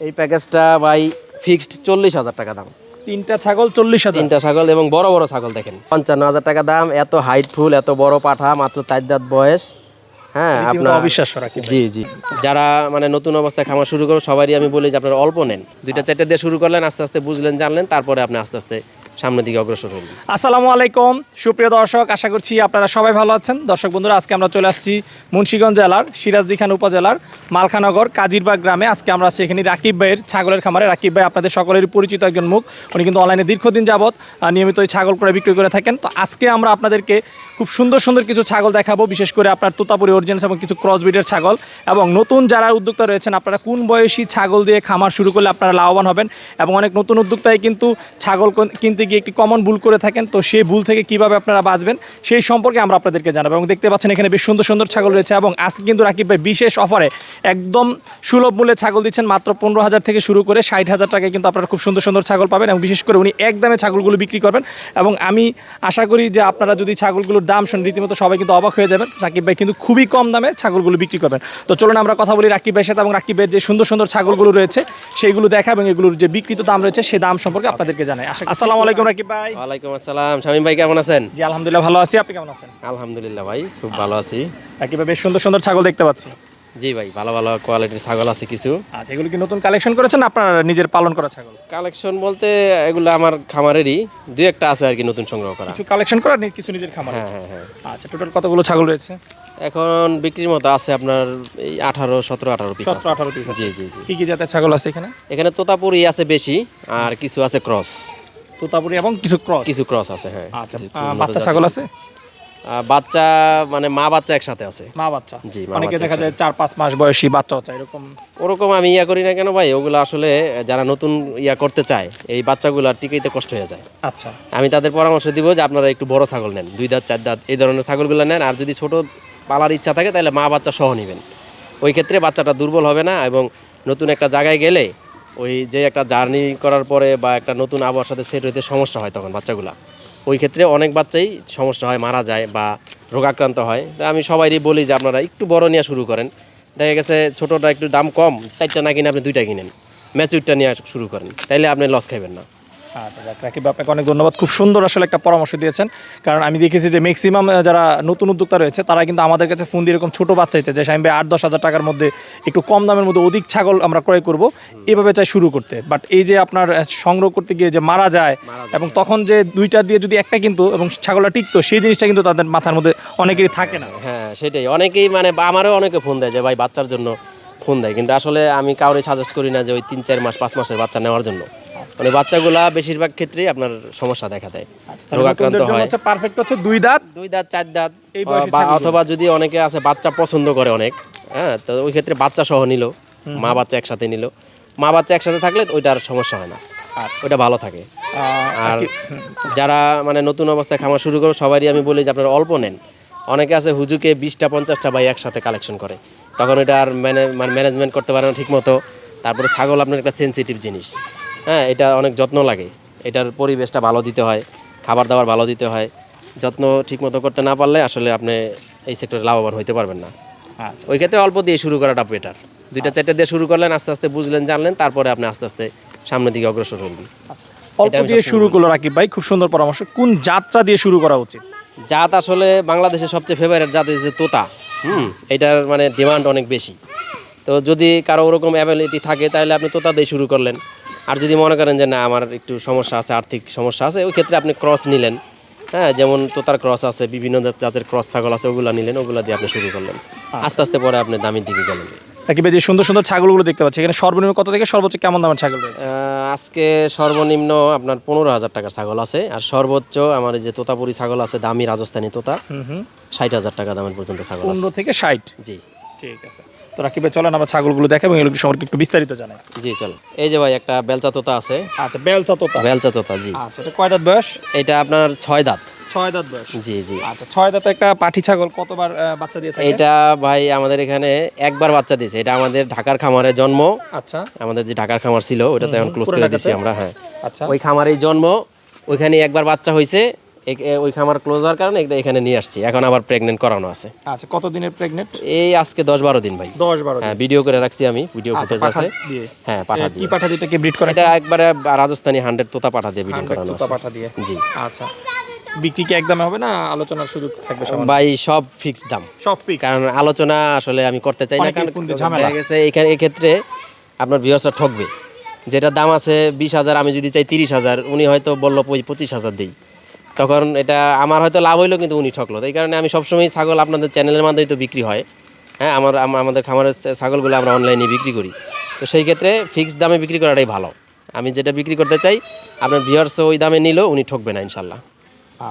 এই প্যাকেজটা ভাই ফিক্সড চল্লিশ হাজার টাকা দাম। তিনটা ছাগল চল্লিশ হাজার। তিনটা ছাগল এবং বড় বড় ছাগল দেখেন। পঞ্চান্ন হাজার টাকা দাম এত হাইট ফুল এত বড় পাঠা মাত্র চার দাঁত বয়স। হ্যাঁ আপনার অবিশ্বাস্য রাখি জি জি। যারা মানে নতুন অবস্থায় খামার শুরু করো সবারই আমি বলি যে আপনার অল্প নেন। দুইটা চারটা দিয়ে শুরু করলেন আস্তে আস্তে বুঝলেন জানলেন তারপরে আপনি আস্তে আস্তে সামনের দিকে অগ্রসর হবেন আসসালামু আলাইকুম। সুপ্রিয় দর্শক, আশা করছি আপনারা সবাই ভালো আছেন। দর্শক বন্ধুরা, আজকে আমরা চলে আসছি মুন্সিগঞ্জ জেলার, সিরাজদিখান উপজেলার মালখানগর কাজিরবাগ গ্রামে। আজকে আমরা আছি এখানে রাকিব ভাইয়ের ছাগলের খামারে। রাকিব ভাই আপনাদের সকলেরই পরিচিত একজন মুখ। উনি কিন্তু অনলাইনে দীর্ঘদিন যাবৎ নিয়মিত এই ছাগল করে বিক্রি করে থাকেন। তো আজকে আমরা আপনাদেরকে খুব সুন্দর সুন্দর কিছু ছাগল দেখাবো, বিশেষ করে আপনার তোতাপুরি অরিজিনাস এবং কিছু ক্রস ব্রিডের ছাগল। এবং নতুন যারা উদ্যোক্তা রয়েছেন, আপনারা কোন বয়সী ছাগল দিয়ে খামার শুরু করলে আপনারা লাভবান হবেন? এবং অনেক নতুন উদ্যোক্তায় কিন্তু ছাগল কোন- কিনতে গিয়ে একটি কমন ভুল করে থাকেন, তো সেই ভুল থেকে কীভাবে আপনারা বাঁচবেন সেই সম্পর্কে আমরা আপনাদেরকে জানাব। এবং দেখতে পাচ্ছেন এখানে বেশ সুন্দর সুন্দর ছাগল রয়েছে এবং আজকে কিন্তু রাকিব ভাই বিশেষ অফারে একদম সুলভ মূল্যে ছাগল দিচ্ছেন, মাত্র পনেরো হাজার থেকে শুরু করে ষাট হাজার টাকায় কিন্তু আপনারা খুব সুন্দর সুন্দর ছাগল পাবেন এবং বিশেষ করে উনি একদমে ছাগলগুলো বিক্রি করবেন। এবং আমি আশা করি যে আপনারা যদি ছাগলগুলোর দাম শুন রীতিমতো সবাই কিন্তু অবাক হয়ে যাবেন। রাকিব ভাই কিন্তু খুবই কম দামে ছাগলগুলো বিক্রি করবেন। তো চলুন আমরা কথা বলি রাকিব ভাইয়ের সাথে এবং রাকিবের যে সুন্দর সুন্দর ছাগলগুলো রয়েছে সেইগুলো দেখা এবং এগুলোর যে বিক্রিত দাম রয়েছে সেই দাম সম্পর্কে আপনাদেরকে জানাই। আশা আসসালামু আলাইকুম রাকিব ভাই। ওয়ালাইকুম আসসালাম। শামীম ভাই কেমন আছেন? জি আলহামদুলিল্লাহ ভালো আছি। আপনি কেমন আছেন? আলহামদুলিল্লাহ ভাই খুব ভালো আছি। রাকিব ভাই বেশ সুন্দর সুন্দর ছাগল দেখতে পাচ্ছি। জি ভাই ভালো ভালো কোয়ালিটির ছাগল আছে কিছু। আচ্ছা এগুলো কি নতুন কালেকশন করেছেন আপনার নিজের পালন করা ছাগল? কালেকশন বলতে এগুলো আমার খামারেরই। দুই একটা আছে আর কি নতুন সংগ্রহ করা। কিছু কালেকশন করা কিছু নিজের খামার হ্যাঁ হ্যাঁ হ্যাঁ। আচ্ছা টোটাল কতগুলো ছাগল রয়েছে? এখন বিক্রির মতো আছে আপনার এই আঠারো সতেরো আঠারো পিস সতেরো আঠারো পিস জি জি জি। কি কি জাতের ছাগল আছে এখানে? এখানে তোতাপুরি আছে বেশি আর কিছু আছে ক্রস। তোতাপুরি এবং কিছু ক্রস? কিছু ক্রস আছে হ্যাঁ। আচ্ছা বাচ্চা ছাগল আছে? বাচ্চা মানে মা বাচ্চা একসাথে আছে। মা বাচ্চা? জি, অনেকে দেখা যায় চার পাঁচ মাস বয়সী বাচ্চা বাচ্চা এরকম। ওরকম আমি ইয়া করি না কেন ভাই? ওগুলো আসলে যারা নতুন ইয়া করতে চায় এই বাচ্চাগুলো টিকাইতে কষ্ট হয়ে যায়। আচ্ছা। আমি তাদের পরামর্শ দিব যে আপনারা একটু বড় ছাগল নেন দুই দাঁত চার দাঁত এই ধরনের ছাগলগুলো নেন। আর যদি ছোট পালার ইচ্ছা থাকে, তাহলে মা বাচ্চা সহ নেবেন। ওই ক্ষেত্রে বাচ্চাটা দুর্বল হবে না এবং নতুন একটা জায়গায় গেলে ওই যে একটা জার্নি করার পরে বা একটা নতুন আবহাওয়ার সাথে সেট হইতে সমস্যা হয় তখন বাচ্চাগুলা। ওই ক্ষেত্রে অনেক বাচ্চাই সমস্যা হয়, মারা যায় বা রোগাক্রান্ত হয়। তো আমি সবাইরই বলি যে আপনারা একটু বড় নিয়ে শুরু করেন। দেখা গেছে ছোটোটা একটু দাম কম, চারটা না কিনে আপনি দুইটা কিনেন। ম্যাচিউরটা নিয়ে শুরু করেন। তাইলে আপনি লস খাবেন না। আচ্ছা যাক রাকিব আপনাকে অনেক ধন্যবাদ। খুব সুন্দর আসলে একটা পরামর্শ দিয়েছেন। কারণ আমি দেখেছি যে ম্যাক্সিমাম যারা নতুন উদ্যোক্তা রয়েছে তারা কিন্তু আমাদের কাছে ফোন দিয়ে এরকম ছোটো বাচ্চা চাইছে যে স্বামী ভাই আট দশ হাজার টাকার মধ্যে একটু কম দামের মধ্যে অধিক ছাগল আমরা ক্রয় করব। এভাবে চাই শুরু করতে। বাট এই যে আপনার সংগ্রহ করতে গিয়ে যে মারা যায় এবং তখন যে দুইটা দিয়ে যদি একটা কিন্তু এবং ছাগলটা টিকতো সেই জিনিসটা কিন্তু তাদের মাথার মধ্যে অনেকেরই থাকে না। হ্যাঁ সেটাই। অনেকেই মানে আমারও অনেকে ফোন দেয় যে ভাই বাচ্চার জন্য ফোন দেয়। কিন্তু আসলে আমি কাউরে সাজেস্ট করি না যে ওই তিন চার মাস পাঁচ মাসের বাচ্চা নেওয়ার জন্য। মানে বাচ্চাগুলা বেশিরভাগ ক্ষেত্রেই আপনার সমস্যা দেখা দেয় রোগাক্রান্ত হয়। পারফেক্ট হচ্ছে দুই দাঁত। দুই দাঁত চার দাঁত। অথবা যদি অনেকে আছে বাচ্চা পছন্দ করে অনেক হ্যাঁ তো ওই ক্ষেত্রে বাচ্চা সহ নিল মা বাচ্চা একসাথে নিল। মা বাচ্চা একসাথে থাকলে ওইটার সমস্যা হয় না। আচ্ছা। ওইটা ভালো থাকে। আর যারা মানে নতুন অবস্থায় খামার শুরু করো সবারই আমি বলি যে আপনারা অল্প নেন। অনেকে আছে হুজুকে বিশটা পঞ্চাশটা বাই একসাথে কালেকশন করে। তখন এটা আর ম্যানে মানে ম্যানেজমেন্ট করতে পারে না ঠিক মতো তারপরে ছাগল আপনার একটা সেনসিটিভ জিনিস। হ্যাঁ এটা অনেক যত্ন লাগে। এটার পরিবেশটা ভালো দিতে হয় খাবার দাবার ভালো দিতে হয়। যত্ন ঠিক মতো করতে না পারলে আসলে আপনি এই সেক্টরে লাভবান হইতে পারবেন না। আচ্ছা। ওই ক্ষেত্রে অল্প দিয়ে শুরু করাটা বেটার দুইটা চারটা দিয়ে শুরু করলেন আস্তে আস্তে বুঝলেন জানলেন তারপরে আপনি আস্তে আস্তে সামনের দিকে অগ্রসর হবেন আচ্ছা। অল্প দিয়ে শুরু করল রাকিব ভাই খুব সুন্দর পরামর্শ। কোন যাত্রা দিয়ে শুরু করা উচিত? জাত আসলে বাংলাদেশের সবচেয়ে ফেভারিট জাত হচ্ছে তোতা। হুম এটার মানে ডিমান্ড অনেক বেশি। তো যদি কারও ওরকম অ্যাবিলিটি থাকে তাহলে আপনি তোতা দিয়ে শুরু করলেন। আর যদি মনে করেন যে না আমার একটু সমস্যা আছে আর্থিক সমস্যা আছে ওই ক্ষেত্রে আপনি ক্রস নিলেন। হ্যাঁ যেমন তোতার ক্রস আছে বিভিন্ন জাতের ক্রস ছাগল আছে ওগুলো নিলেন ওগুলো দিয়ে আপনি শুরু করলেন। আস্তে আস্তে পরে আপনি দামের দিকে গেলেন। ভাই যে সুন্দর সুন্দর ছাগলগুলো দেখতে পাচ্ছি এখানে সর্বনিম্ন কত থেকে সর্বোচ্চ কেমন দামের ছাগল আজকে সর্বনিম্ন আপনার পনেরো হাজার টাকার ছাগল আছে আর সর্বোচ্চ আমার যে তোতাপুরি ছাগল আছে দামি রাজস্থানী তোতা ষাট হাজার টাকা দামের পর্যন্ত ছাগল পনেরো থেকে ষাট? জি। ঠিক আছে। তো রাকিব চলেন আমরা ছাগলগুলো দেখাবো এগুলো সম্পর্কে একটু বিস্তারিত জানাই। জি চলো। এই যে ভাই একটা বেলচা তোতা আছে। আচ্ছা বেলচা তোতা। বেলচা তোতা জি। আচ্ছা এটা কয় দাঁত বয়স? এটা আপনার ছয় দাঁত। ছয় দাঁত বয়স। জি জি। আচ্ছা ছয় দাঁত একটা পাঠি ছাগল কতবার বাচ্চা দিয়ে থাকে এটা ভাই আমাদের এখানে একবার বাচ্চা দিয়েছে। এটা আমাদের ঢাকার খামারে জন্ম। আচ্ছা। আমাদের যে ঢাকার খামার ছিল ওটা তো এখন ক্লোজ করে? দিয়েছি আমরা হ্যাঁ। আচ্ছা। ওই খামারেই জন্ম। ওইখানে একবার বাচ্চা হয়েছে ওই খামার ক্লোজ হওয়ার কারণে এটা এখানে নিয়ে আসছি। এখন আবার প্রেগনেন্ট করানো আছে। আচ্ছা কত দিনের প্রেগনেন্ট এই আজকে দশ বারো দিন ভাই। দশ বারো হ্যাঁ ভিডিও করে রাখছি আমি ভিডিও আচ্ছা, ফুটেজ আছে। হ্যাঁ পাঠা দিয়ে। পাঠা ব্রিড করে এটা একবারে রাজস্থানি হান্ড্রেড তোতা পাঠা দিয়ে করানো তোতা আছে। পাঠা দিয়ে। জি। আচ্ছা। বিক্রি কি একদমে হবে না আলোচনার সুযোগ থাকবে? ভাই সব ফিক্স দাম। সব ফিক্স কারণ আলোচনা আসলে আমি করতে চাই না কারণ ঝামেলা। গেছে এখানে এক্ষেত্রে আপনার ভিউয়ার্সরা ঠকবে। যেটা দাম আছে বিশ হাজার আমি যদি চাই তিরিশ হাজার উনি হয়তো বলল পঁচিশ হাজার দিই। তখন এটা আমার হয়তো লাভ হইল কিন্তু উনি ঠকলো। এই কারণে আমি সবসময় ছাগল আপনাদের চ্যানেলের মাধ্যমে তো বিক্রি হয়। হ্যাঁ আমার আমাদের খামারের ছাগলগুলো আমরা অনলাইনে বিক্রি করি। তো সেই ক্ষেত্রে ফিক্সড দামে বিক্রি করাটাই ভালো। আমি যেটা বিক্রি করতে চাই আপনার ভিউয়ার্স ওই দামে নিলেও উনি ঠকবে না ইনশাল্লাহ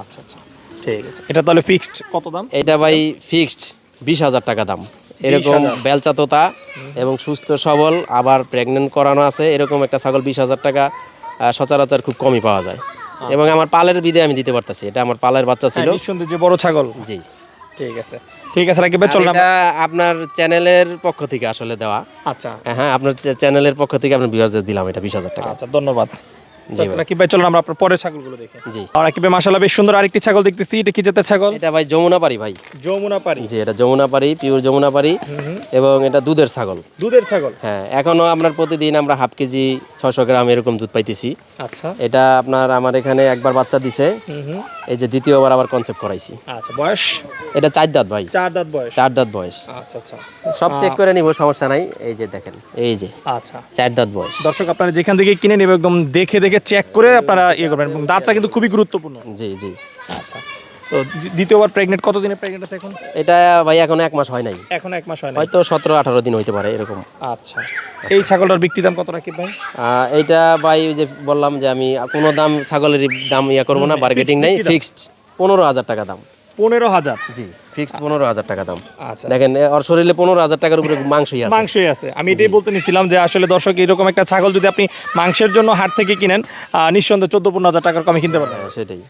আচ্ছা আচ্ছা ঠিক আছে। এটা তাহলে ফিক্সড কত দাম? এটা ভাই ফিক্সড বিশ হাজার টাকা দাম। এরকম বেলচা তোতা এবং সুস্থ সবল আবার প্রেগনেন্ট করানো আছে এরকম একটা ছাগল বিশ হাজার টাকা সচরাচর খুব কমই পাওয়া যায়। এবং আমার পালের বিদে আমি দিতে পারতাছি। এটা আমার পালের বাচ্চা ছিল। সুন্দর যে বড় ছাগল। জি। ঠিক আছে। ঠিক আছে রাকিব চল এটা আপনার চ্যানেলের পক্ষ থেকে আসলে দেওয়া। আচ্ছা। হ্যাঁ আপনার চ্যানেলের পক্ষ থেকে আপনার ভিউয়ারদের দিলাম এটা বিশ হাজার টাকা। আচ্ছা ধন্যবাদ। রাকিব ভাই চলুন আমরা আপনার পরের ছাগলগুলো দেখি। জি। রাকিব ভাই মাশাআল্লাহ বেশ সুন্দর আরেকটি ছাগল দেখতেছি। এটা কি জাতের ছাগল? এটা ভাই যমুনা পারি ভাই। যমুনা পারি জি এটা যমুনা পারি পিওর যমুনা পারি এবং এটা দুধের ছাগল। দুধের ছাগল? হ্যাঁ এখনও আপনার প্রতিদিন আমরা হাফ কেজি ছশো গ্রাম এরকম দুধ পাইতেছি। আচ্ছা। এটা আপনার আমার এখানে একবার বাচ্চা দিছে। এই যে দ্বিতীয়বার আবার কনসেপ্ট করাইছি। আচ্ছা বয়স? এটা চার দাঁত ভাই। চার দাঁত বয়স। চার দাঁত বয়স। আচ্ছা আচ্ছা। সব চেক করে নিব সমস্যা নাই। এই যে দেখেন এই যে। আচ্ছা। চার দাঁত বয়স। দর্শক আপনারা যেখান থেকে কিনে নেবে একদম দেখে দেখে চেক করে আপনারা ইয়ে করবেন এবং দাঁতটা কিন্তু খুবই গুরুত্বপূর্ণ। জি জি। আচ্ছা। তো দ্বিতীয়বার প্রেগনেন্ট কত দিনে প্রেগনেন্ট আছে এখন? এটা ভাই এখন এক মাস হয় নাই। এখন এক মাস হয় হয়তো সতেরো আঠারো দিন হইতে পারে এরকম। আচ্ছা। এই ছাগলটার বিক্রি দাম কত রাখি ভাই? এইটা ভাই ওই যে বললাম যে আমি কোনো দাম ছাগলের দাম ইয়া করব না বার্গেটিং নাই ফিক্সড পনেরো হাজার টাকা দাম। পনেরো হাজার। জি ফিক্সড পনেরো হাজার টাকা দাম। আচ্ছা। দেখেন ওর শরীরে পনেরো হাজার টাকার উপরে মাংসই আছে। মাংসই আছে। আমি এটাই বলতে নিছিলাম যে আসলে দর্শক এরকম একটা ছাগল যদি আপনি মাংসের জন্য হাট থেকে কিনেন নিঃসন্দেহে চোদ্দ পনেরো হাজার টাকার কমে কিনতে পারবেন। হ্যাঁ, সেটাই।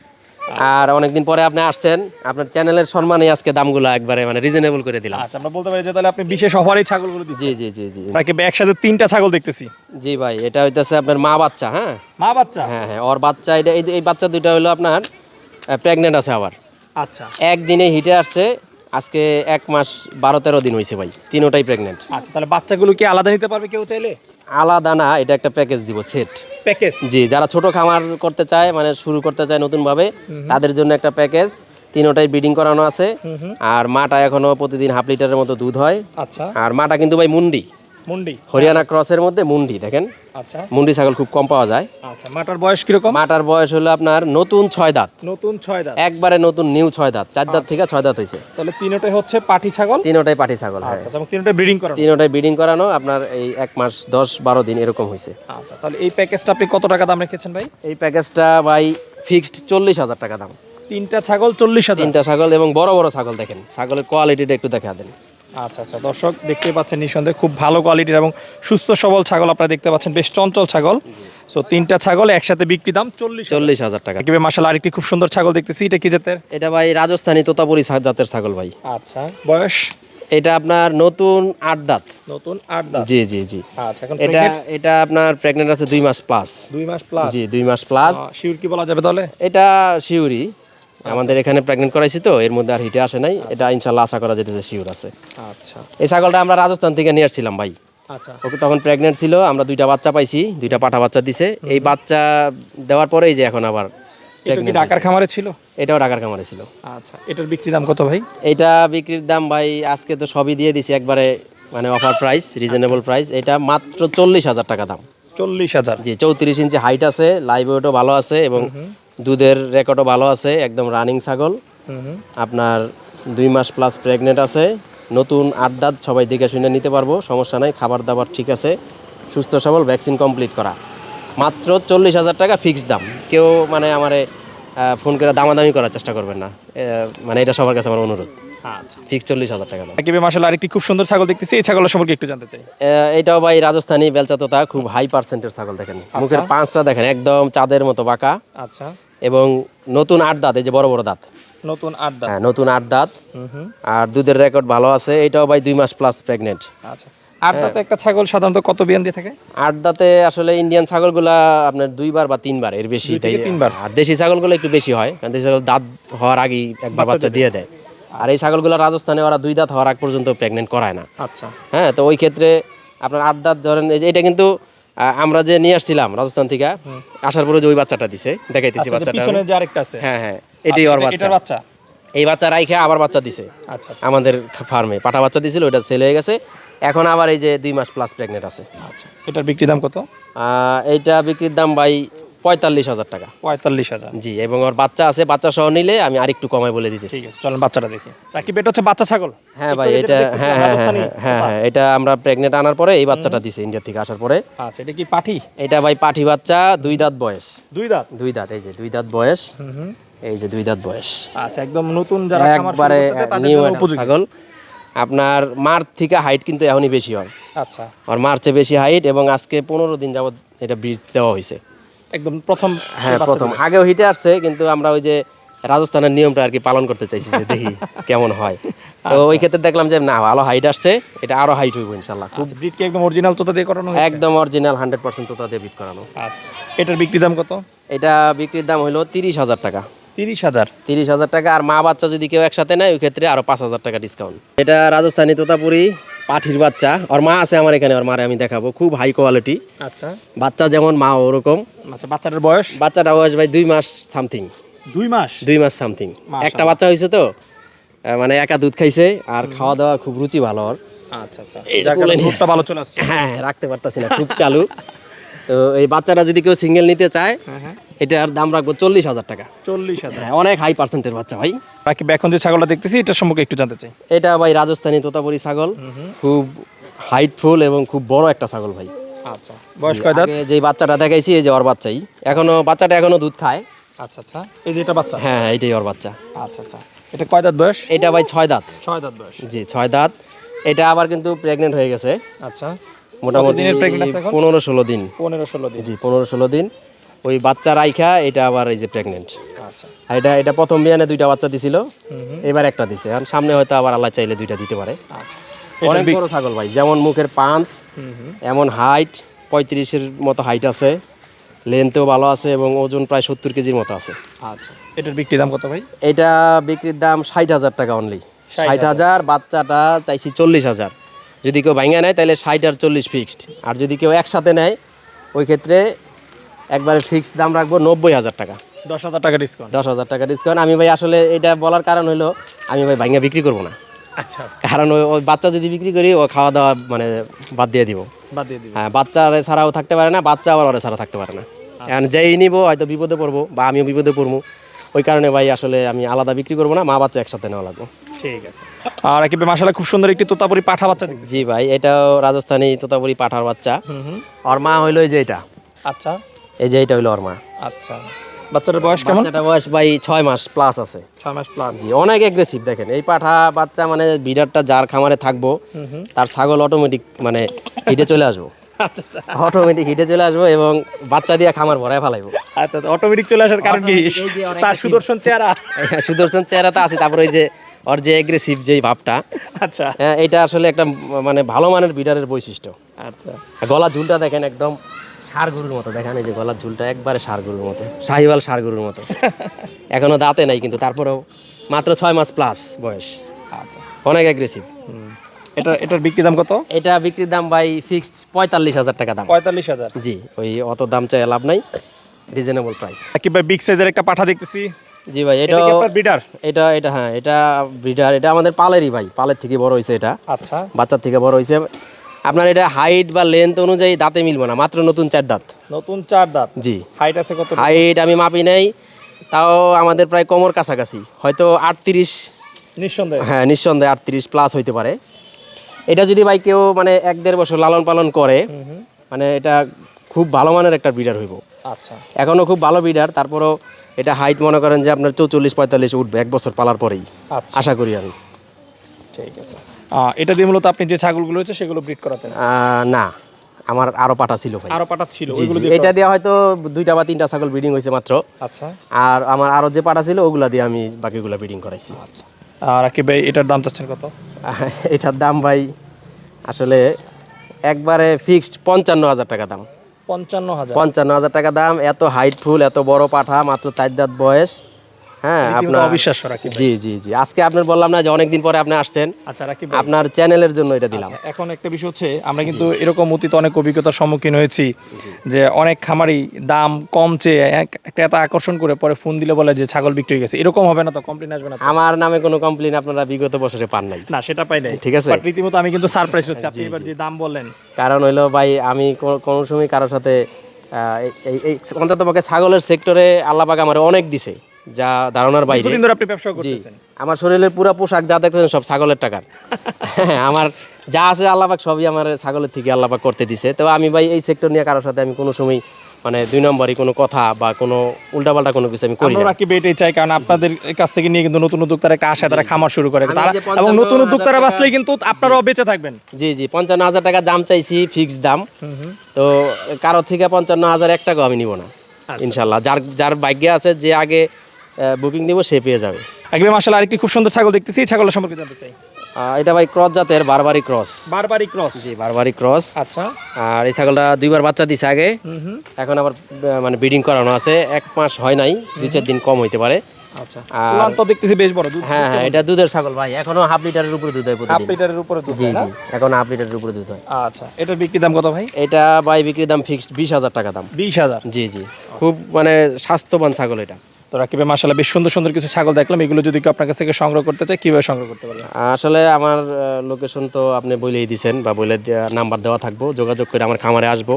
আর অনেকদিন পরে আপনি আসছেন আপনার চ্যানেলের সম্মানে আজকে দামগুলো একবারে মানে রিজনেবল করে দিলাম। আচ্ছা আমরা বলতে পারি যে তাহলে আপনি বিশেষ অফারে ছাগলগুলো জি জি জি জি। নাকি একসাথে তিনটা ছাগল দেখতেছি? জি ভাই এটা হইতেছে আপনার মা বাচ্চা হ্যাঁ? মা বাচ্চা? হ্যাঁ হ্যাঁ ওর বাচ্চা এটা এই বাচ্চা দুইটা হলো আপনার প্রেগনেন্ট আছে আবার। আচ্ছা। একদিনে হিটে আসছে আজকে এক মাস বারো তেরো দিন হয়েছে ভাই তিনোটাই প্রেগনেন্ট আচ্ছা তাহলে বাচ্চাগুলো কি আলাদা নিতে পারবে কেউ চাইলে? আলাদা না এটা একটা প্যাকেজ দিব সেট প্যাকেজ জি যারা ছোট খামার করতে চায় মানে শুরু করতে চায় নতুনভাবে তাদের জন্য একটা প্যাকেজ তিনোটাই ব্রিডিং করানো আছে। আর মাটা এখনও প্রতিদিন হাফ লিটারের মতো দুধ হয়। আচ্ছা। আর মাটা কিন্তু ভাই মুন্ডি। মুন্ডি। হরিয়ানা ক্রসের মধ্যে মুন্ডি দেখেন? আচ্ছা। মুন্ডি ছাগল খুব কম পাওয়া যায়। আচ্ছা মাটার বয়স কীরকম? মাটার বয়স হলো আপনার নতুন ছয় দাঁত। নতুন ছয় দাঁত। একবারে নতুন নিউ ছয় দাঁত। চার দাঁত থেকে ছয় দাঁত হয়েছে তাহলে তিনটাই হচ্ছে পাটি ছাগল? তিনোটাই পাটি ছাগল হ্যাঁ। আচ্ছা তিনটাই ব্রিডিং করানো। তিনোটাই ব্রিডিং করানো আপনার এই এক মাস দশ বারো দিন এরকম হয়েছে আচ্ছা তাহলে এই প্যাকেজটা আপনি কত টাকা দাম রেখেছেন ভাই? এই প্যাকেজটা ভাই ফিক্সড চল্লিশ হাজার টাকা দাম। তিনটা ছাগল চল্লিশ হাজার। তিনটা ছাগল এবং বড় বড় ছাগল দেখেন। ছাগলের কোয়ালিটিটা একটু দেখা দেন। আচ্ছা আচ্ছা। দর্শক দেখতে পাচ্ছেন নিঃসন্দেহে খুব ভালো কোয়ালিটির এবং সুস্থ সবল ছাগল আপনারা দেখতে পাচ্ছেন। বেশ চঞ্চল ছাগল। সো তিনটা ছাগল একসাথে বিক্রি দাম চল্লিশ চল্লিশ হাজার টাকা। কীভাবে মাসাল আরেকটি খুব সুন্দর ছাগল দেখতেছি। এটা কি জাতের? এটা ভাই রাজস্থানী তোতাপুরি জাতের ছাগল ভাই। আচ্ছা বয়স? এটা আপনার নতুন আট দাঁত। নতুন আট দাঁত। জি জি জি। আচ্ছা এখন এটা এটা আপনার প্রেগনেন্ট আছে দুই মাস প্লাস দুই মাস প্লাস জি দুই মাস প্লাস শিওর কি বলা যাবে তাহলে? এটা শিউরি। আমাদের এখানে প্রেগনেন্ট করাইছি তো এর মধ্যে আর হিটে আসে নাই। এটা ইনশাল্লাহ আশা করা যেতেছে শিউর আছে। আচ্ছা। এই ছাগলটা আমরা রাজস্থান থেকে নিয়ে আসছিলাম ভাই। আচ্ছা। ওকে তখন প্রেগনেন্ট ছিল আমরা দুইটা বাচ্চা পাইছি দুইটা পাঠা বাচ্চা দিছে। এই বাচ্চা দেওয়ার পরেই যে এখন আবার ঢাকার খামারে ছিল? এটাও টাকার কামারে ছিল। আচ্ছা এটার বিক্রি দাম কত ভাই? এটা বিক্রির দাম ভাই আজকে তো সবই দিয়ে দিছি একবারে মানে অফার প্রাইস রিজনেবল প্রাইস এটা মাত্র চল্লিশ হাজার টাকা দাম। চল্লিশ হাজার। জি চৌত্রিশ ইঞ্চি হাইট আছে লাইভ ওয়েটও ভালো আছে এবং দুধের রেকর্ডও ভালো আছে একদম রানিং ছাগল। আপনার দুই মাস প্লাস প্রেগনেন্ট আছে। নতুন আট দাঁত সবাই দেখে শুনে নিতে পারব সমস্যা নাই খাবার দাবার ঠিক আছে। সুস্থ সবল ভ্যাকসিন কমপ্লিট করা। মাত্র চল্লিশ হাজার টাকা ফিক্সড দাম। কেউ মানে আমারে ফোন করে দামাদামি করার চেষ্টা করবেন না। মানে এটা সবার কাছে আমার অনুরোধ। আচ্ছা। ফিক্স চল্লিশ হাজার টাকা মাসাল আরেকটি খুব সুন্দর ছাগল দেখতেছি এই ছাগলের সম্পর্কে একটু জানতে চাই। এটাও ভাই রাজস্থানী খুব হাই পার্সেন্টের ছাগল দেখেন। মুখের পাঁচটা দেখেন একদম চাঁদের মতো বাঁকা। আচ্ছা। এবং নতুন আট দাঁত এই যে বড় বড় দাঁত। নতুন আট দাঁত। হ্যাঁ নতুন আট দাঁত। আর দুধের রেকর্ড ভালো আছে এটাও ভাই দুই মাস প্লাস প্রেগনেন্ট আচ্ছা। আর তাতে একটা ছাগল সাধারণত কত বিয়ান দিয়ে থাকে? আট দাঁতে আসলে ইন্ডিয়ান ছাগলগুলা আপনার দুইবার বা তিনবার এর বেশি। তিনবার। আর দেশি ছাগলগুলো একটু বেশি হয় কারণ দেশি ছাগল দাঁত হওয়ার আগেই একবার বাচ্চা দিয়ে। দেয় আর এই ছাগলগুলো রাজস্থানে ওরা দুই দাঁত হওয়ার আগ পর্যন্ত প্রেগনেন্ট করায় না। আচ্ছা। হ্যাঁ তো ওই ক্ষেত্রে আপনার আট দাঁত ধরেন এটা কিন্তু আমরা যে নিয়ে আসছিলাম রাজস্থান থেকে আসার পরে যে ওই বাচ্চাটা দিছে দেখাইতেছি আচ্ছা, বাচ্চাটা। পিছনে যে আরেকটা আছে। হ্যাঁ হ্যাঁ এটাই ওর আচ্ছা, বাচ্চা। এটার বাচ্চা? এই বাচ্চা রাইখে আবার বাচ্চা দিছে। আচ্ছা আচ্ছা। আমাদের ফার্মে। পাটা বাচ্চা দিছিল ওটা সেল হয়ে গেছে। এখন আবার এই যে দুই মাস প্লাস প্রেগনেন্ট আছে। আচ্ছা এটার বিক্রি দাম কত? এইটা বিক্রির দাম ভাই পঁয়তাল্লিশ হাজার টাকা। পঁয়তাল্লিশ হাজার। জি এবং ওর বাচ্চা আছে বাচ্চা সহ নিলে আমি আরেকটু কমাই বলে দিতেছি। ঠিক আছে চলেন বাচ্চাটা দেখি। রাকিব এটা হচ্ছে বাচ্চা ছাগল? হ্যাঁ ভাই এটা হ্যাঁ হ্যাঁ হ্যাঁ হ্যাঁ হ্যাঁ এটা আমরা প্রেগনেন্ট আনার পরে এই বাচ্চাটা দিছে ইন্ডিয়া থেকে আসার পরে। আচ্ছা এটা কি পাঠি? এটা ভাই পাঠি বাচ্চা দুই দাঁত বয়স। দুই দাঁত? দুই দাঁত এই যে দুই দাঁত বয়স। এই যে দুই দাঁত বয়স। আচ্ছা একদম নতুন যারা একবারে নিউ ছাগল। আপনার মার্চ থেকে হাইট কিন্তু এখনই বেশি হয়। আচ্ছা। আর মার্চে বেশি হাইট এবং আজকে পনেরো দিন যাবত এটা ব্রিজ দেওয়া হয়েছে। একদম প্রথম হ্যাঁ প্রথম। আগেও হিটে আসছে কিন্তু আমরা ওই যে রাজস্থানের নিয়মটা আর কি পালন করতে চাইছি যে দেখি কেমন হয়। তো ওই ক্ষেত্রে দেখলাম যে না ভালো হাইট আসছে এটা আরও হাইট হইব ইনশাল্লাহ খুব ব্রিড কি একদম অরিজিনাল তোতা দিয়ে করানো হয়েছে? একদম অরিজিনাল হান্ড্রেড পার্সেন্ট তোতা দিয়ে বিট করানো। আচ্ছা এটার বিক্রি দাম কত? এটা বিক্রির দাম হলো তিরিশ হাজার টাকা। তিরিশ হাজার? তিরিশ হাজার টাকা আর মা বাচ্চা যদি কেউ একসাথে নেয় ওই ক্ষেত্রে আরও পাঁচ হাজার টাকা ডিসকাউন্ট এটা রাজস্থানী তোতাপুরি পাঠির বাচ্চা। ওর মা আছে আমার এখানে ওর মারে আমি দেখাবো। খুব হাই কোয়ালিটি আচ্ছা। বাচ্চা যেমন মা ওরকম। আচ্ছা বাচ্চাটার বয়স? বাচ্চাটা বয়স ভাই দুই মাস সামথিং দুই মাস? দুই মাস সামথিং একটা বাচ্চা হয়েছে তো মানে একা দুধ খাইছে আর খাওয়া দাওয়া খুব রুচি ভালো ওর। আচ্ছা আচ্ছা। ভালো চলে আসছে। হ্যাঁ রাখতে পারতাছি না খুব চালু। তো এই বাচ্চাটা যদি কেউ সিঙ্গেল নিতে চায় হ্যাঁ হ্যাঁ। এটার দাম রাখব চল্লিশ হাজার টাকা। চল্লিশ হাজার। হ্যাঁ অনেক হাই পার্সেন্টের বাচ্চা ভাই। রাকিব এখন যে ছাগলটা দেখতেছি এটার সম্পর্কে একটু জানতে চাই। এটা ভাই রাজস্থানী তোতাপুরি ছাগল। খুব হাইটফুল এবং খুব বড় একটা ছাগল ভাই। আচ্ছা বয়স কয় দাঁত? যে বাচ্চাটা দেখাইছি এই যে ওর বাচ্চাই। এখনও বাচ্চাটা এখনও দুধ খায়। আচ্ছা আচ্ছা। এই যে এটা বাচ্চা? হ্যাঁ হ্যাঁ এটাই ওর বাচ্চা। আচ্ছা আচ্ছা। এটা কয় দাঁত বয়স? এটা ভাই ছয় দাঁত। ছয় দাঁত বয়স। জি ছয় দাঁত। এটা আবার কিন্তু প্রেগনেন্ট হয়ে গেছে। আচ্ছা। মোটামুটি? পনেরো ষোলো দিন। পনেরো ষোলো দিন। জি পনেরো ষোলো দিন। ওই বাচ্চা রাইখা এটা আবার এই যে প্রেগনেন্ট আচ্ছা। আর এটা এটা প্রথম বিয়ানে দুইটা বাচ্চা দিছিল এবার একটা দিছে। আর সামনে হয়তো আবার আল্লাহ চাইলে দুইটা দিতে পারে। আচ্ছা। অনেক বড় ছাগল ভাই যেমন মুখের পাঁচ এমন হাইট পঁয়ত্রিশের মতো হাইট আছে। লেন্থেও ভালো আছে এবং ওজন প্রায় সত্তর কেজির মতো আছে। আচ্ছা। এটার বিক্রি দাম কত ভাই? এটা বিক্রির দাম ষাট হাজার টাকা অনলি ষাট হাজার বাচ্চাটা চাইছি চল্লিশ হাজার। যদি কেউ ভাঙা নেয় তাহলে ষাট আর চল্লিশ ফিক্সড আর যদি কেউ একসাথে নেয় ওই ক্ষেত্রে একবারে ফিক্সড দাম রাখব নব্বই হাজার টাকা। দশ হাজার টাকা ডিসকাউন্ট দশ হাজার টাকা ডিসকাউন্ট আমি ভাই আসলে এটা বলার কারণ হলো আমি ভাই ভাঙা বিক্রি করব না। আচ্ছা। কারণ ওই ওই বাচ্চা যদি বিক্রি করি ও খাওয়া দাওয়া মানে বাদ দিয়ে দিব। বাদ দিয়ে দিবি। হ্যাঁ বাচ্চা আরে ছাড়াও থাকতে পারে না বাচ্চা আবার ওরে ছাড়া থাকতে পারে না। এখন যেই নিব হয়তো বিপদে পড়ব বা আমিও বিপদে পড়ব। ওই কারণে ভাই আসলে আমি আলাদা বিক্রি করব না মা বাচ্চা একসাথে নেওয়া লাগবে। ঠিক আছে। আর মাসালা খুব সুন্দর একটি তোতাপুরি পাঠা বাচ্চা জি ভাই এটাও রাজস্থানী তোতাপুরি পাঠার বাচ্চা। হুম মা হইল এই যে এটা। আচ্ছা। এই যে এটা হইল ওর মা। আচ্ছা। বাচ্চাটার বয়স কেমন? বাচ্চাটা বয়স ভাই ছয় মাস প্লাস আছে। ছয় মাস প্লাস জি অনেক এগ্রেসিভ দেখেন। এই পাঠা বাচ্চা মানে বিডারটা যার খামারে থাকব তার ছাগল অটোমেটিক মানে হিটে চলে আসব। আচ্ছা আচ্ছা। অটোমেটিক হিটে চলে আসব এবং বাচ্চা দিয়ে খামার ভরায় ফেলাইবো। আচ্ছা অটোমেটিক চলে আসার কারণ কি? তার সুদর্শন চেহারা? সুদর্শন চেহারাটা আছে তারপরে ওই যে ওর যে এগ্রেসিভ যেই ভাবটা আচ্ছা। হ্যাঁ, এটা আসলে একটা মানে ভালো মানের বিডারের বৈশিষ্ট্য। আচ্ছা। গলার ঝুলটা দেখেন একদম সার গরুর মতো দেখেন এই যে গলার ঝুলটা একবারে ষাড় গরুর মতো শাহিওয়াল ষাড় গরুর মতো। এখনও দাঁতে নাই কিন্তু তারপরেও মাত্র ছয় মাস প্লাস বয়স। আচ্ছা। অনেক অ্যাগ্রেসিভ এটা এটার বিক্রি দাম কত? এটা বিক্রির দাম ভাই ফিক্সড পঁয়তাল্লিশ হাজার টাকা দাম। পঁয়তাল্লিশ হাজার? জি ওই অত দাম চাই লাভ নাই। রিজনেবল প্রাইস ভাই বিগ সাইজের একটা পাঠা দেখতেছি। জি ভাই এটা ব্রিডার এটা এটা হ্যাঁ এটা ব্রিডার এটা আমাদের পালেরই ভাই পালের থেকে বড় হয়েছে এটা। আচ্ছা। বাচ্চার থেকে বড় হয়েছে আপনার এটা হাইট বা লেন্থ অনুযায়ী দাঁতে মিলবে না মাত্র নতুন চার দাঁত। নতুন চার দাঁত? জি। হাইট আছে কত হাইট আমি মাপি নাই তাও আমাদের প্রায় কোমর কাছাকাছি। হয়তো আটত্রিশ নিঃসন্দেহে। হ্যাঁ নিঃসন্দেহে আটত্রিশ প্লাস হইতে পারে। এটা যদি ভাই কেউ মানে এক দেড় বছর লালন পালন করে। মানে এটা খুব ভালো মানের একটা ব্রিডার হইব। আচ্ছা। এখনও খুব ভালো ব্রিডার তারপরও এটা হাইট মনে করেন যে আপনার চৌচল্লিশ পঁয়তাল্লিশ উঠবে এক বছর পালার পরেই। আচ্ছা। আশা করি আমি। ঠিক আছে। এটা দিয়ে মূলত আপনি যে ছাগলগুলো হচ্ছে সেগুলো ব্রিড করাতেন? না। আমার আরও পাঠা ছিল ভাই। আরও পাঠা ছিল এটা দিয়ে হয়তো দুইটা বা তিনটা ছাগল ব্রিডিং হয়েছে মাত্র। আচ্ছা। আর আমার আরও যে পাটা ছিল ওগুলা দিয়ে আমি বাকিগুলা ব্রিডিং করাইছি। আচ্ছা। আর রাকিব ভাই এটার দাম চাচ্ছেন কত? এটার দাম ভাই আসলে একবারে ফিক্সড পঞ্চান্ন হাজার টাকা দাম। পঞ্চান্ন হাজার। টাকা দাম এত হাইট ফুল এত বড় পাঠা মাত্র চার দাঁত বয়স। হ্যাঁ আপনার অবিশ্বাস্য ভাই। জি জি জি। আজকে আপনার বললাম না যে অনেকদিন পরে আপনি আসছেন। আচ্ছা রাকিব আপনার চ্যানেলের জন্য এটা দিলাম। আচ্ছা, এখন একটা বিষয় হচ্ছে আমরা কিন্তু এরকম অতীত অনেক অভিজ্ঞতার সম্মুখীন হয়েছি যে অনেক খামারি দাম কম চেয়ে একটা এত আকর্ষণ করে পরে ফোন দিলে বলে যে ছাগল বিক্রি হয়ে গেছে। এরকম হবে না তো? কমপ্লেন আসবে না আমার নামে কোনো কমপ্লেন আপনারা বিগত বছরে পান নাই। না সেটা পাই নাই। ঠিক আছে। রীতিমতো আমি কিন্তু সারপ্রাইজ হচ্ছে। আপনি এবার যে দাম বললেন। কারণ হইল ভাই আমি কোনো- সময় কারোর সাথে এই- অন্তত পক্ষে ছাগলের সেক্টরে আল্লাপাক আমার অনেক দিছে। যা ধারণার বাইরে। কতদিন ধরে আপনি ব্যবসা করতেছেন। আমার শরীরের পুরো পোশাক যা দেখতেছেন সব ছাগলের টাকার। আমার যা আছে আল্লাপাক সবই আমার ছাগলের থেকে আল্লাপাক করতে দিছে। তো আমি ভাই এই সেক্টর নিয়ে কারোর সাথে আমি কোনো সময় মানে দুই নম্বরই কোনো কথা বা কোনো উল্টাপাল্টা কোনো কিছু আমি করি না। আমরা রাকিব এটাই চাই কারণ আপনাদের কাছ থেকে নিয়ে কিন্তু নতুন উদ্যোক্তারা একটা আশা তারা খামার শুরু করে। তারা এবং নতুন উদ্যোক্তারা বাঁচলেই কিন্তু আপনারাও বেঁচে থাকবেন। জি জি পঞ্চান্ন হাজার টাকা দাম চাইছি ফিক্সড দাম। তো কারোর থেকে পঞ্চান্ন হাজার এক টাকাও আমি নিব না ইনশাল্লাহ। যার যার ভাগ্যে আছে যে আগে বুকিং দিব সে পেয়ে যাবে। একবার মাসাল আরেকটি খুব সুন্দর ছাগল দেখতেছি। এই ছাগলের সম্পর্কে জানতে চাই। এটা ভাই ক্রস জাতের বারবারি ক্রস বারবারই ক্রস জি বারবারি ক্রস আচ্ছা। আর এই ছাগলটা দুইবার বাচ্চা দিছে আগে। এখন আবার মানে ব্রিডিং করানো আছে। এক মাস হয় নাই দুই চার দিন কম হইতে পারে। আচ্ছা। আর- তো দেখতেছি বেশ বড় দুধ হ্যাঁ হ্যাঁ এটা দুধের ছাগল ভাই। এখনও হাফ লিটারের উপরে দুধ হয় হাফ লিটারের উপরে দুধ জি জি এখন হাফ লিটারের উপরে দুধ হয়। আচ্ছা এটার বিক্রি দাম কত ভাই? এটা ভাই বিক্রির দাম ফিক্সড বিশ হাজার টাকা দাম। বিশ হাজার? জি জি। খুব মানে স্বাস্থ্যবান ছাগল এটা। রাকিবে মাসাল্লাহ বেশ সুন্দর সুন্দর কিছু ছাগল দেখলাম। এগুলো যদি কেউ আপনার কাছ থেকে সংগ্রহ করতে চায় কীভাবে সংগ্রহ করতে পারবে আসলে আমার লোকেশন তো আপনি বলেই দিছেন বা বলে নাম্বার দেওয়া থাকব। যোগাযোগ করে আমার খামারে আসব।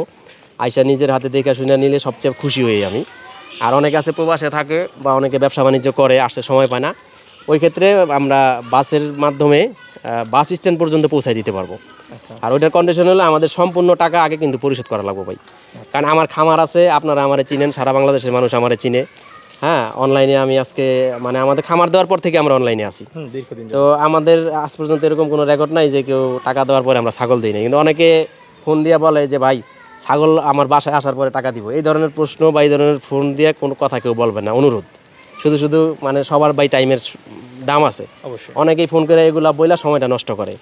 আইসা নিজের হাতে দেখে শুনে নিলে সবচেয়ে খুশি হই আমি। আর অনেকে আছে প্রবাসে থাকে বা অনেকে ব্যবসা বাণিজ্য করে আসতে সময় পায় না। ওই ক্ষেত্রে আমরা বাসের মাধ্যমে বাস স্ট্যান্ড পর্যন্ত পৌঁছায় দিতে পারব। আচ্ছা। আর ওইটার কন্ডিশন হলো আমাদের সম্পূর্ণ টাকা আগে কিন্তু পরিশোধ করা লাগবে ভাই। কারণ আমার খামার আছে আপনারা আমারে চিনেন সারা বাংলাদেশের মানুষ আমার চিনে। হ্যাঁ অনলাইনে আমি আজকে মানে আমাদের খামার দেওয়ার পর থেকে আমরা অনলাইনে আসি তো আমাদের আজ পর্যন্ত এরকম কোনো রেকর্ড নাই যে কেউ টাকা দেওয়ার পরে আমরা ছাগল দিই না কিন্তু অনেকে ফোন দিয়ে বলে যে ভাই ছাগল আমার বাসায় আসার পরে টাকা দিব। এই ধরনের প্রশ্ন বা এই ধরনের ফোন দিয়ে কোনো কথা কেউ বলবে না অনুরোধ। শুধু শুধু মানে সবার বাই টাইমের দাম আছে। অবশ্যই। অনেকেই ফোন করে এগুলা বইলা সময়টা নষ্ট করে।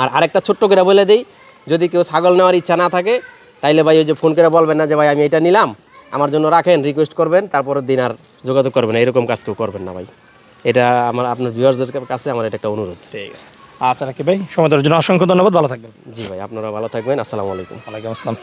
আর আরেকটা ছোট্ট করে বলে দিই যদি কেউ ছাগল নেওয়ার ইচ্ছা না থাকে তাইলে ভাই ওই যে ফোন করে বলবেন না যে ভাই আমি এটা নিলাম। আমার জন্য রাখেন রিকোয়েস্ট করবেন তারপরে দিন আর যোগাযোগ করবেন না। এরকম কাজ কেউ করবেন না ভাই। এটা আমার আপনার ভিউয়ার্সদের কাছে আমার এটা একটা অনুরোধ। ঠিক আছে। আচ্ছা রাখি ভাই সময় দেওয়ার জন্য অসংখ্য ধন্যবাদ। ভালো থাকবেন। জি ভাই আপনারা ভালো থাকবেন। আসসালামু আলাইকুম। ওয়ালাইকুম আসসালাম।